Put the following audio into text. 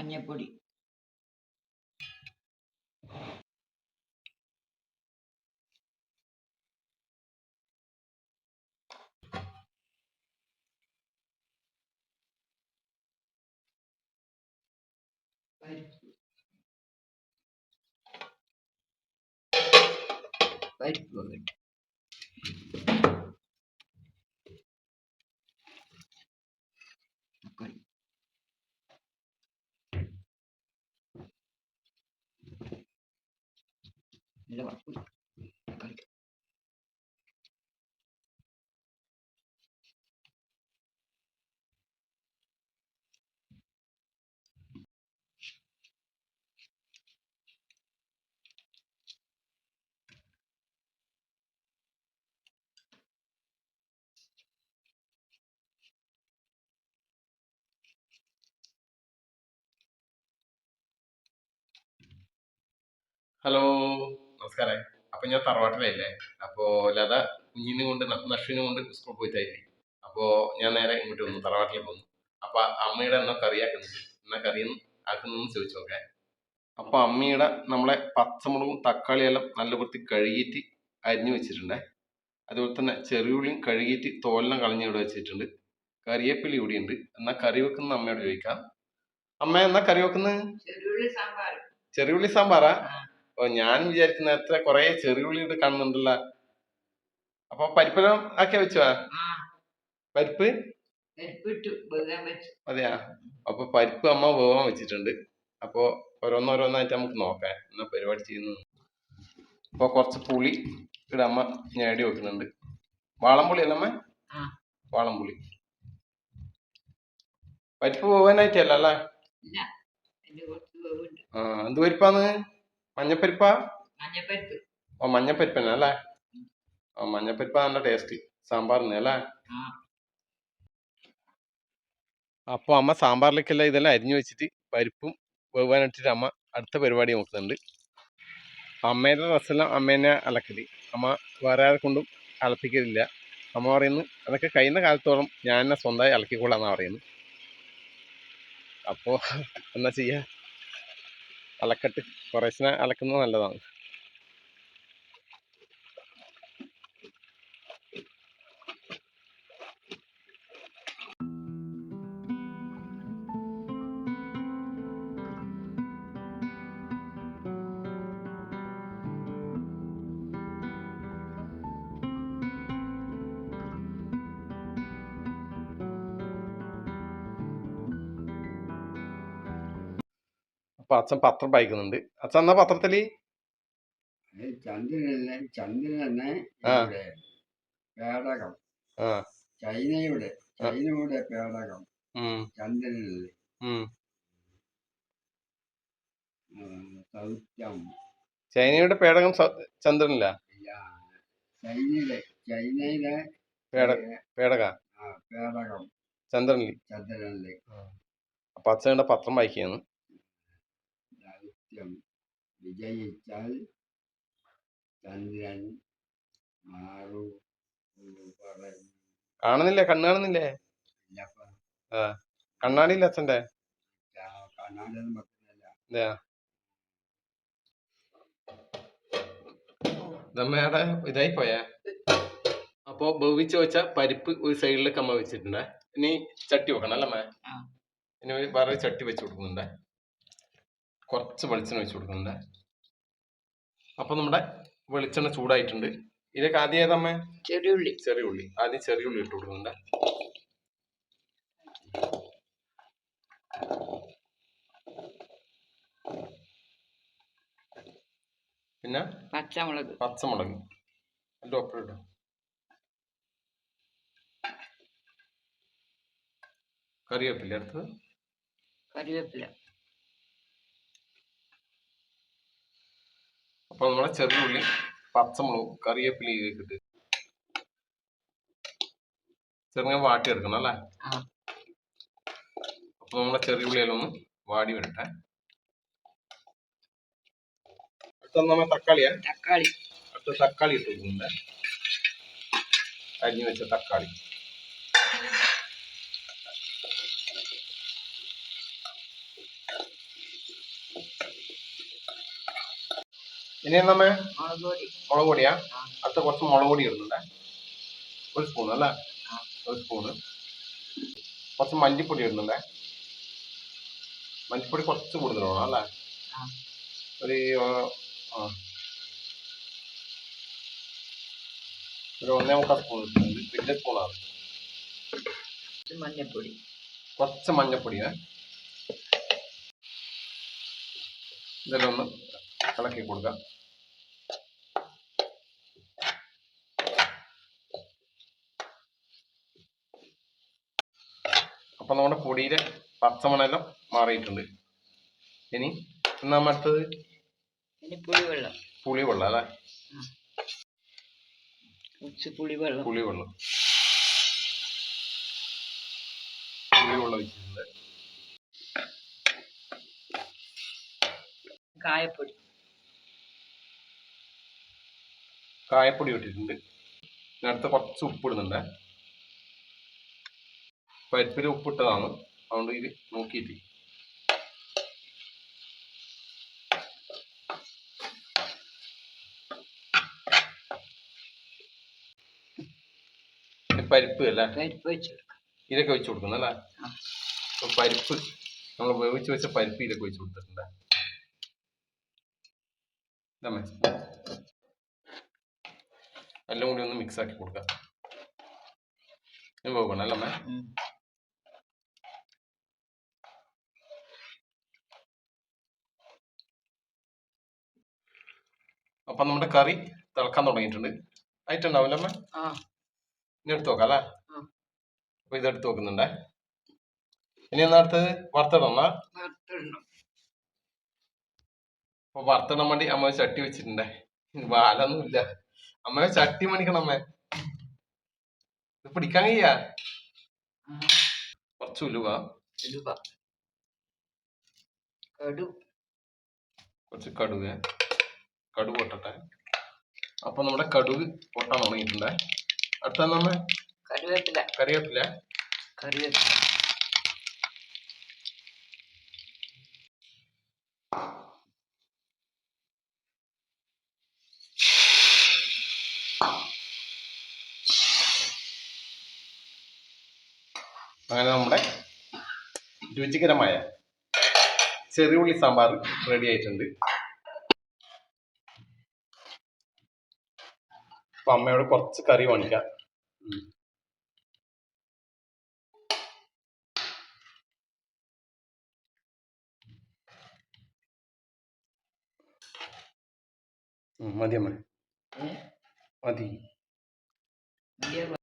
മഞ്ഞപ്പൊടി പരിപ്പ് പരിപ്പ് നല്ല വറുപ്പ് തക്കാളി ഹലോ നമസ്കാരം. അപ്പൊ ഞാൻ തറവാട്ടിലല്ലേ? അപ്പോ ലത കുഞ്ഞിനും കൊണ്ട് ന- നഷീനെ കൊണ്ട് സ്കൂൾ പോയിട്ടായി അപ്പോ ഞാൻ നേരെ ഇങ്ങോട്ട് വന്നു തറവാട്ടിൽ പോന്നു അപ്പൊ അമ്മയുടെ എന്നാ കറിയാക്കുന്നുണ്ട്. എന്നാ കറിയെന്ന് ആക്കുന്നു ചോദിച്ചു നോക്കാൻ അപ്പൊ അമ്മയുടെ നമ്മളെ പച്ചമുളകും തക്കാളിയെല്ലാം നല്ല വൃത്തി കഴുകിയിട്ട് അരിഞ്ഞു വെച്ചിട്ടുണ്ടേ. അതുപോലെ തന്നെ ചെറിയുള്ളിയും കഴുകിയിട്ട് തോലെല്ലാം കളഞ്ഞ് ഇവിടെ വെച്ചിട്ടുണ്ട്. കറിവേപ്പില ഇവിടെ ഉണ്ട്. എന്നാ കറി വെക്കുന്ന അമ്മയോട് ചോദിക്കാം. അമ്മ എന്നാ കറി വെക്കുന്നത്? ചെറിയുള്ളി സാമ്പാറാ? ഓ ഞാൻ വിചാരിക്കുന്ന എത്ര കൊറേ ചെറിയുള്ളി ഇട്ട് കാണുന്നുണ്ടല്ലോ അപ്പൊ പരിപ്പെല്ലാം ആക്കി വെച്ചോ? പരിപ്പ്? അതെയാ? അപ്പൊ പരിപ്പ് അമ്മ വേവാൻ വെച്ചിട്ടുണ്ട്. അപ്പൊ ഓരോന്നോരോന്നായിട്ട് നമുക്ക് നോക്കാം. എന്നാ പരിപാടി ചെയ്യുന്നു. അപ്പൊ കുറച്ച് പുളി ഇവിടെ അമ്മ ഞേടി വെക്കുന്നുണ്ട്. വാളംപുളി അല്ല അമ്മ? ആ. വാളംപുളി. പരിപ്പ് പോവാനായിട്ടല്ല അല്ലേ? ആ എന്ത് പരിപ്പാന്ന്? മഞ്ഞപ്പരിപ്പാ? മഞ്ഞപ്പരിപ്പ്. ഓ മഞ്ഞപ്പരിപ്പന്നെ അല്ലേ? ഓ മഞ്ഞപ്പരിപ്പ നല്ല ടേസ്റ്റ്. സാമ്പാറിന് അല്ലേ? അപ്പൊ അപ്പോൾ അമ്മ സാമ്പാറിലേക്കെല്ലാം ഇതെല്ലാം അരിഞ്ഞു വെച്ചിട്ട് പരിപ്പും വെവ്വാനിട്ടിട്ട് അമ്മ അടുത്ത പരിപാടി നോക്കുന്നുണ്ട്. അമ്മേന്റെ ഡ്രസ്സെല്ലാം അമ്മേനെ അലക്കൽ. അമ്മ വേറെ ആരെ കൊണ്ടും അലപ്പിക്കലില്ല. അമ്മ പറയുന്നു അതൊക്കെ കഴിയുന്ന കാലത്തോളം ഞാൻ എന്നെ സ്വന്തമായി അലക്കിക്കൊള്ളാന്നാണ് പറയുന്നു. അപ്പോൾ എന്നാ ചെയ്യാ? അലക്കട്ട് കുറേശ്ശിനെ അലക്കുന്നത് നല്ലതാണ്. അപ്പോൾ അച്ഛൻ പത്രം വായിക്കുന്നുണ്ട്. അച്ഛൻ എന്നാ പത്രത്തിൽ? ചന്ദ്രനെ. പേടകം. ചൈനയുടെ ചൈനയുടെ പേടകം. ആ, ചൈനയുടെ പേടകം ചന്ദ്രനില്ല. ചൈനയിലെ ചൈനയിലെ പേട പേടക? പേടകം. ചന്ദ്രനിൽ ചന്ദ്രനല്ലേ അപ്പൊ അച്ഛനുടെ പത്രം വായിക്കുകയാണ് ദൗത്യം വിജയിച്ചാൽ ചന്ദ്രൻ മാറൂ കാണുന്നില്ലേ? കണ്ണ് കാണുന്നില്ലേ? കണ്ണാടിയില്ല അച്ഛന്റെ? കാണാനൊന്നും ഇതമ്മയുടെ ഇതായി പോയാ. അപ്പോ ഭവിച്ച് വെച്ച പരിപ്പ് ഒരു സൈഡിലേക്ക് അമ്മ വെച്ചിട്ടുണ്ട്. ഇനി ചട്ടി വെക്കണം അല്ലേ അമ്മ? ഇനി വേറെ ചട്ടി വെച്ച് കൊടുക്കുന്നുണ്ട്. കുറച്ച് വെളിച്ചെണ്ണ ഒഴിച്ചു കൊടുക്കുന്നുണ്ട്. അപ്പൊ നമ്മുടെ വെളിച്ചെണ്ണ ചൂടായിട്ടുണ്ട്. ഇതൊക്കെ ആദ്യം ഏതമ്മ ചെറിയുള്ളി. ചെറിയ ഉള്ളി ആദ്യം ചെറിയ ഉള്ളി ഇട്ട് കൊടുക്കുന്നുണ്ട്. പിന്നെ? പച്ചമുളക്. പച്ചമുളക്. അതിന്റെ ഒപ്പം ഇട്ടോ? കറിവേപ്പില അടുത്തത്? കറിവേപ്പില. അപ്പൊ നമ്മുടെ ചെറിയ ഉള്ളി പച്ചമുളകും കറിവേപ്പില ഇതിലേക്ക് ഇട്ട് ചെറുങ്ങനെ വാട്ടിയെടുക്കണം അല്ലേ? ആ. അപ്പൊ നമ്മളെ ചെറിയ ഉള്ളിയെല്ലാം ഒന്ന് വാടി വരട്ടെ. അടുത്ത നമ്മൾ തക്കാളിയാ. തക്കാളി. അടുത്ത തക്കാളി ഇട്ട് കൊടുക്കുന്നുണ്ട്. അരിഞ്ഞു വെച്ച തക്കാളി. ഇനി നമ്മൾ മുളക് പൊടി മുളക് പൊടിയാ. അടുത്ത കുറച്ച് മുളക് പൊടി ഇടുന്നുണ്ടേ. ഒരു സ്പൂൺ അല്ലേ? ഒരു സ്പൂണ് കുറച്ച് മല്ലിപ്പൊടി ഇടുന്നുണ്ടേ. മല്ലിപ്പൊടി കുറച്ച് കൂടുതൽ വേണം അല്ലേ. ഒരു ആ, ഒരു ഒന്നേ മുക്കാൽ സ്പൂൺ ഇടുന്നുണ്ട് വലിയ സ്പൂണാണ് കുറച്ച് മഞ്ഞൾപ്പൊടി കുറച്ച് മഞ്ഞപ്പൊടിയേ. ഇതെല്ലാം ഒന്ന് ഇളക്കി കൊടുക്കാം. അപ്പൊ നമ്മുടെ പൊടിയിലെ പച്ചമണെല്ലാം മാറിയിട്ടുണ്ട്. ഇനി എന്നാ അടുത്തത് പുളിവെള്ളം. പുളിവെള്ളം അല്ലേ? പുളിവെള്ളം. പുളിവെള്ളം. പുളിവെള്ളം വെച്ചിട്ടുണ്ട് കായപ്പൊടി. കായപ്പൊടി ഇട്ടിട്ടുണ്ട്. നേരത്തെ കുറച്ച് ഉപ്പ് ഇടുന്നുണ്ട്. പരിപ്പിൽ ഉപ്പിട്ടതാണ്. അതുകൊണ്ട് ഇത് നോക്കിയിട്ട്. പരിപ്പ് അല്ലേ? പരിപ്പ് വെച്ചെടുക്കാം. ഇതൊക്കെ വെച്ച് കൊടുക്കുന്നല്ലേ ആ. പരിപ്പ് നമ്മൾ വേവിച്ച് വെച്ച പരിപ്പ് ഇതൊക്കെ വെച്ച് കൊടുത്തിട്ടുണ്ട്. എല്ലാം കൂടി ഒന്ന് മിക്സ് ആക്കി കൊടുക്കാം. ഇത് പോകണം അല്ലേ അമ്മേ? അപ്പൊ നമ്മുടെ കറി തിളക്കാൻ തുടങ്ങിയിട്ടുണ്ട്. ആയിട്ടുണ്ടാവില്ല അമ്മ? ഇനി എടുത്ത് നോക്കാം അല്ലേ. അപ്പൊ ഇത് എടുത്ത് നോക്കുന്നുണ്ടേ ഇനി എന്നാ അടുത്തത്? വറുത്തിടണം അപ്പൊ വറുത്തിടാൻ വേണ്ടി അമ്മ ചട്ടി വെച്ചിട്ടുണ്ടേ. വാലൊന്നും അമ്മ ചട്ടി മണിക്കണം അമ്മേ. ഇത് പിടിക്കാൻ കഴിയ? കുറച്ച് ഉലുവ. ഉലുവ. കടു. കുറച്ച് കടുക്. കടുക് പൊട്ടട്ടെ. അപ്പൊ നമ്മുടെ കടുക് പൊട്ടാൻ തുടങ്ങിയിട്ടുണ്ടേ. അടുത്ത നമ്മ കറിവേപ്പില. കറിവേപ്പില. കറിവേപ്പില. അങ്ങനെ നമ്മുടെ രുചികരമായ ചെറിയുള്ളി സാമ്പാർ റെഡി ആയിട്ടുണ്ട്. അപ്പൊ അമ്മയോട് കുറച്ച് കറി വാങ്ങിക്കാം. മതി അമ്മ? മതി.